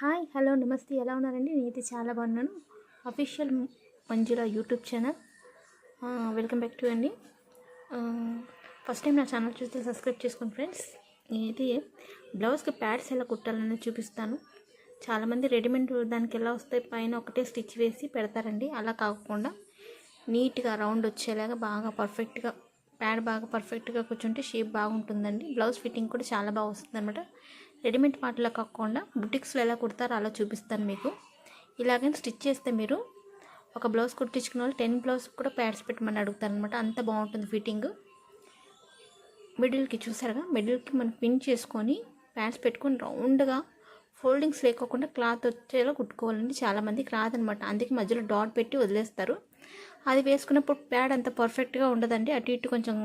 Hi hello నమస్తే. ఎలా ఉన్నారండి? నేనైతే చాలా బాగున్నాను. Official Manjula YouTube channel. Welcome back to అండి. ఫస్ట్ టైం నా ఛానల్ చూస్తే సబ్స్క్రైబ్ చేసుకోండి ఫ్రెండ్స్. నేనైతే బ్లౌజ్కి ప్యాడ్స్ ఎలా కుట్టాలని చూపిస్తాను. చాలామంది రెడీమేడ్ దానికి ఎలా వస్తాయి పైన ఒకటే స్టిచ్ వేసి పెడతారండి. అలా కాకుండా నీట్గా రౌండ్ వచ్చేలాగా బాగా పర్ఫెక్ట్గా ప్యాడ్ బాగా పర్ఫెక్ట్గా కూర్చుంటే షేప్ బాగుంటుందండి. బ్లౌజ్ ఫిట్టింగ్ కూడా చాలా బాగా వస్తుంది అనమాట రెడీమేడ్ పాటలో కాకుండా బుటిక్స్లో ఎలా కుడతారో అలా చూపిస్తాను మీకు. ఇలాగే స్టిచ్ చేస్తే మీరు ఒక బ్లౌజ్ కుట్టించుకున్న వాళ్ళు టెన్ బ్లౌజ్ కూడా ప్యాడ్స్ పెట్టమని అడుగుతారు అనమాట అంత బాగుంటుంది ఫిట్టింగ్. మిడిల్కి చూసారుగా మిడిల్కి మనం పిన్ చేసుకొని ప్యాడ్స్ పెట్టుకొని రౌండ్గా ఫోల్డింగ్స్ లేకోకుండా క్లాత్ వచ్చేలా కుట్టుకోవాలండి. చాలామందికి రాదనమాట అందుకే మధ్యలో డాట్ పెట్టి వదిలేస్తారు. అది వేసుకున్నప్పుడు ప్యాడ్ అంత పర్ఫెక్ట్గా ఉండదండి. అటు ఇటు కొంచెం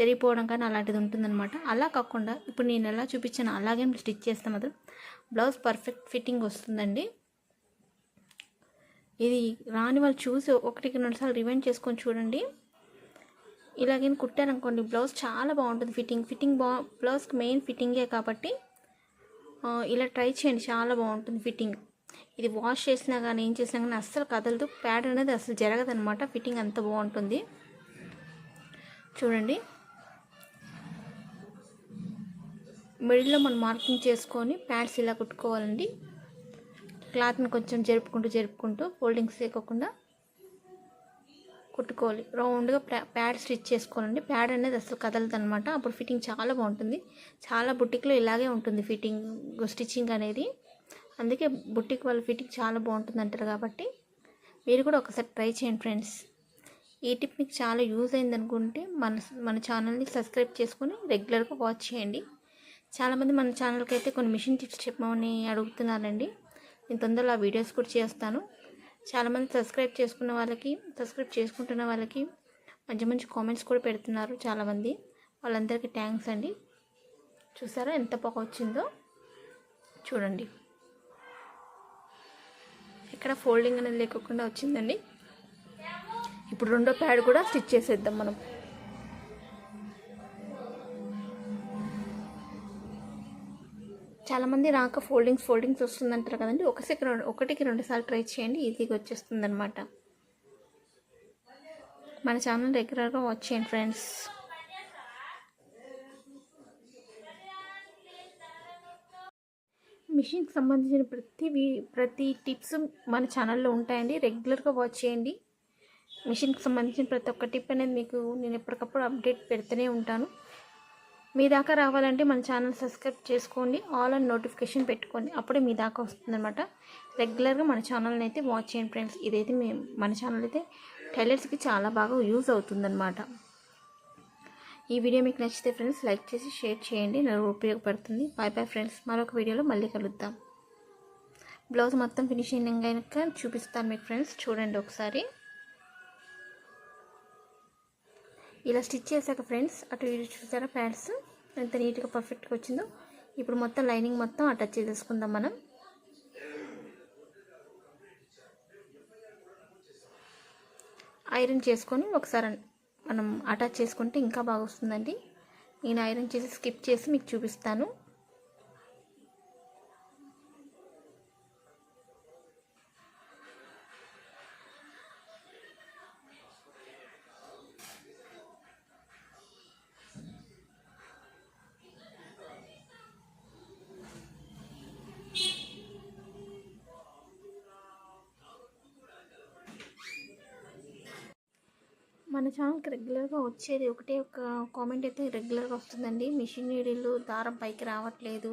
జరిగిపోవడం కానీ అలాంటిది ఉంటుందన్నమాట. అలా కాకుండా ఇప్పుడు నేను ఎలా చూపించాను అలాగే స్టిచ్ చేస్తే మాత్రం. బ్లౌజ్ పర్ఫెక్ట్ ఫిట్టింగ్ వస్తుందండి. ఇది రాని వాళ్ళు చూసి ఒకటికి రెండు సార్లు రివైండ్ చేసుకొని చూడండి. ఇలాగే కుట్టారనుకోండి బ్లౌజ్ చాలా బాగుంటుంది ఫిట్టింగ్. ఫిట్టింగ్ బా బ్లౌజ్కి మెయిన్ ఫిట్టింగే కాబట్టి ఇలా ట్రై చేయండి చాలా బాగుంటుంది ఫిట్టింగ్. ఇది వాష్ చేసినా కానీ ఏం చేసినా కానీ అస్సలు కదలదు. ప్యాడ్ అనేది అసలు జరగదనమాట ఫిట్టింగ్ అంత బాగుంటుంది. చూడండి. మిడిల్లో మనం మార్కింగ్ చేసుకొని ప్యాడ్స్ ఇలా కుట్టుకోవాలండి. క్లాత్ని కొంచెం జరుపుకుంటూ జరుపుకుంటూ ఫోల్డింగ్స్ లేకోకుండా కుట్టుకోవాలి. రౌండ్గా ప్యాడ్ స్టిచ్ చేసుకోవాలండి. ప్యాడ్ అనేది అసలు కదలదు అనమాట అప్పుడు ఫిట్టింగ్ చాలా బాగుంటుంది. చాలా బుట్టిక్లో ఇలాగే ఉంటుంది ఫిట్టింగ్ స్టిచ్చింగ్ అనేది. అందుకే బుట్టిక్ వాళ్ళ ఫిట్టింగ్ చాలా బాగుంటుంది అంటారు కాబట్టి మీరు కూడా ఒకసారి ట్రై చేయండి ఫ్రెండ్స్. ఈ టిప్ మీకు చాలా యూజ్ అయింది అనుకుంటే మన మన ఛానల్ని సబ్స్క్రైబ్ చేసుకొని రెగ్యులర్గా వాచ్ చేయండి. చాలామంది మన ఛానల్కి అయితే కొన్ని మిషన్ టిప్స్ చెప్పమని అడుగుతున్నారండి. నేను తొందరలో ఆ వీడియోస్ కూడా చేస్తాను. చాలామంది సబ్స్క్రైబ్ చేసుకున్న వాళ్ళకి సబ్స్క్రైబ్ చేసుకుంటున్న వాళ్ళకి మంచి మంచి కామెంట్స్ కూడా పెడుతున్నారు చాలామంది. వాళ్ళందరికీ థ్యాంక్స్ అండి. చూసారా ఎంత పొగ వచ్చిందో? చూడండి. ఇక్కడ ఫోల్డింగ్ అనేది లేకుండా వచ్చిందండి. ఇప్పుడు రెండో ప్యాడ్ కూడా స్టిచ్ చేసేద్దాం మనం. చాలామంది రాక ఫోల్డింగ్స్ ఫోల్డింగ్స్ వస్తుందంటారు కదండి. ఒకసారి రెండు ఒకటికి రెండుసార్లు ట్రై చేయండి ఈజీగా వచ్చేస్తుంది అనమాట మన ఛానల్ రెగ్యులర్గా వాచ్ చేయండి ఫ్రెండ్స్. మిషన్కి సంబంధించిన ప్రతి వీ- ప్రతి టిప్స్ మన ఛానల్లో ఉంటాయండి. రెగ్యులర్గా వాచ్ చేయండి. మిషన్కి సంబంధించిన ప్రతి ఒక్క టిప్ అనేది మీకు నేను ఎప్పటికప్పుడు అప్డేట్ పెడుతూనే ఉంటాను. మీ దాకా రావాలంటే మన ఛానల్ సబ్స్క్రైబ్ చేసుకోండి. ఆల్ అండ్ నోటిఫికేషన్ పెట్టుకోండి. అప్పుడే మీ దాకా వస్తుందన్నమాట. రెగ్యులర్గా మన ఛానల్ని అయితే వాచ్ చేయండి ఫ్రెండ్స్. ఇదైతే మేము మన ఛానల్ అయితే టైలర్స్కి చాలా బాగా యూజ్ అవుతుందన్నమాట. ఈ వీడియో మీకు నచ్చితే ఫ్రెండ్స్ లైక్ చేసి షేర్ చేయండి. నాకు ఉపయోగపడుతుంది. Bye bye friends. మరొక వీడియోలో మళ్ళీ కలుద్దాం. బ్లౌజ్ మొత్తం ఫినిషింగ్ అయినాక చూపిస్తాను మీకు ఫ్రెండ్స్. చూడండి ఒకసారి. ఇలా స్టిచ్ చేశాక ఫ్రెండ్స్ అటు ఇటు చూసారా ప్యాంట్స్ ఎంత నీట్గా పర్ఫెక్ట్గా వచ్చిందో. ఇప్పుడు మొత్తం లైనింగ్ మొత్తం అటాచ్ చేసేసుకుందాం మనం. ఐరన్ చేసుకొని ఒకసారి మనం అటాచ్ చేసుకుంటే ఇంకా బాగా వస్తుందండి. నేను ఐరన్ చేసి స్కిప్ చేసి మీకు చూపిస్తాను. మన ఛానల్కి రెగ్యులర్గా వచ్చేది ఒకటే ఒక కామెంట్ అయితే రెగ్యులర్గా వస్తుందండి. మిషన్ నీడిలు దారం పైకి రావట్లేదు.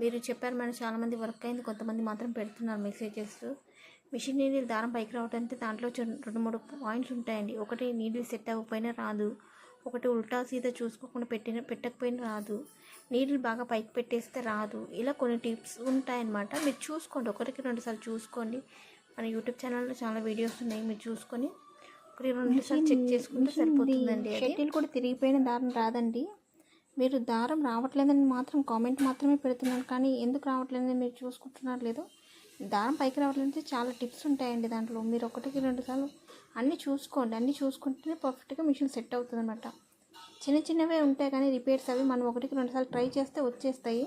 మీరు చెప్పారు మేడం చాలామంది వర్క్ అయింది. కొంతమంది మాత్రం పెడుతున్నారు మెసేజెస్ మిషన్ నీడిల్ దారం పైకి రావడానికి దాంట్లో రెండు మూడు పాయింట్స్ ఉంటాయండి. ఒకటి నీడిల్ సెట్ అవ్వకపోయినా రాదు. ఒకటి ఉల్టా సీదా చూసుకోకుండా పెట్టిన పెట్టకపోయినా రాదు. నీడిల్ బాగా పైకి పెట్టేస్తే రాదు. ఇలా కొన్ని టిప్స్ ఉంటాయన్నమాట. మీరు చూసుకోండి. ఒకరికి రెండుసార్లు చూసుకోండి. మన యూట్యూబ్ ఛానల్లో చాలా వీడియోస్ ఉన్నాయి. మీరు చూసుకొని ఒకటి రెండు సార్లు చెక్ చేసుకుంటే సరిపోతుందండి షటిల్ కూడా తిరిగిపోయిన దారం రాదండి. మీరు దారం రావట్లేదని మాత్రం కామెంట్ మాత్రమే పెడుతున్నారు కానీ ఎందుకు రావట్లేదని మీరు చూసుకుంటున్నారు లేదో? దారం పైకి రావట్లేదంటే చాలా టిప్స్ ఉంటాయండి దాంట్లో. మీరు ఒకటికి రెండు సార్లు అన్నీ చూసుకోండి. అన్నీ చూసుకుంటేనే పర్ఫెక్ట్గా మిషన్ సెట్ అవుతుంది అనమాట చిన్న చిన్నవే ఉంటాయి కానీ రిపేర్స్ అవి మనం ఒకటికి రెండు సార్లు ట్రై చేస్తే వచ్చేస్తాయి.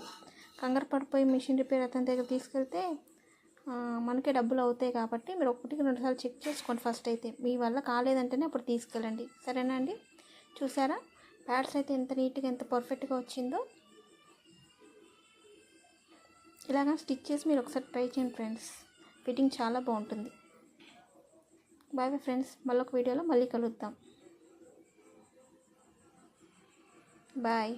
కంగారు పడిపోయి మిషన్ రిపేర్ అతని దగ్గర తీసుకెళ్తే మనకే డబ్బులు అవుతాయి కాబట్టి మీరు ఒకటికి రెండుసార్లు చెక్ చేసుకోండి ఫస్ట్ అయితే. మీ వల్ల కాలేదంటేనే అప్పుడు తీసుకెళ్ళండి. సరేనా అండి? చూసారా? ప్యాడ్స్ అయితే ఎంత నీట్గా ఎంత పర్ఫెక్ట్గా వచ్చిందో. ఇలాగ స్టిచ్ చేసి మీరు ఒకసారి ట్రై చేయండి ఫ్రెండ్స్. ఫిట్టింగ్ చాలా బాగుంటుంది. Bye bye friends. మళ్ళీ ఒక వీడియోలో మళ్ళీ కలుద్దాం. బాయ్.